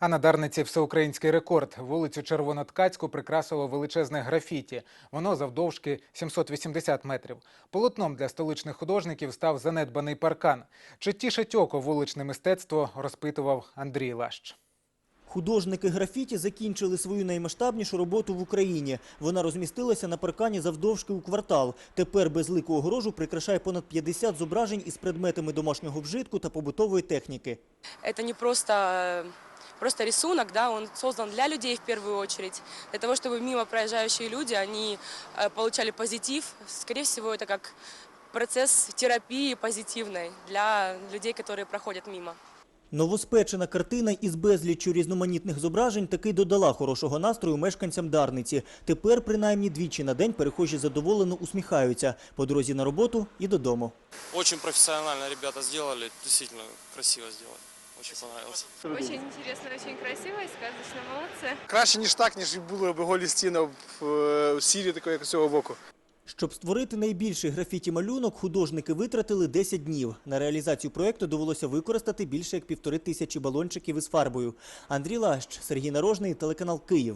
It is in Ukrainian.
А на Дарниці всеукраїнський рекорд. Вулицю Червоноткацьку прикрасило величезне графіті. Воно завдовжки 780 метрів. Полотном для столичних художників став занедбаний паркан. Чи тішить око вуличне мистецтво, розпитував Андрій Лащ. Художники графіті закінчили свою наймасштабнішу роботу в Україні. Вона розмістилася на паркані завдовжки у квартал. Тепер безлику огорожу прикрашає понад 50 зображень із предметами домашнього вжитку та побутової техніки. Это не просто, э, просто рисунок, да, он создан для людей в первую очередь, для того, чтобы мимо проезжающие люди, они э, получали позитив. Скорее всего, это как процесс терапии позитивной для людей, которые проходят мимо. Новоспечена картина із безліччю різноманітних зображень таки додала хорошого настрою мешканцям Дарниці. Тепер, принаймні, двічі на день перехожі задоволено усміхаються по дорозі на роботу і додому. Очень профессионально ребята сделали, действительно красиво сделали. Очень понравилось. Очень интересно, очень красиво и сказочно. Молодцы. Краще, ніж так, ніж були б голі стіни в е, сірі такої, як з цього боку. Щоб створити найбільший графіті-малюнок, художники витратили 10 днів. На реалізацію проєкту довелося використати більше як півтори тисячі балончиків із фарбою. Андрій Лащ, Сергій Нарожний, телеканал Київ.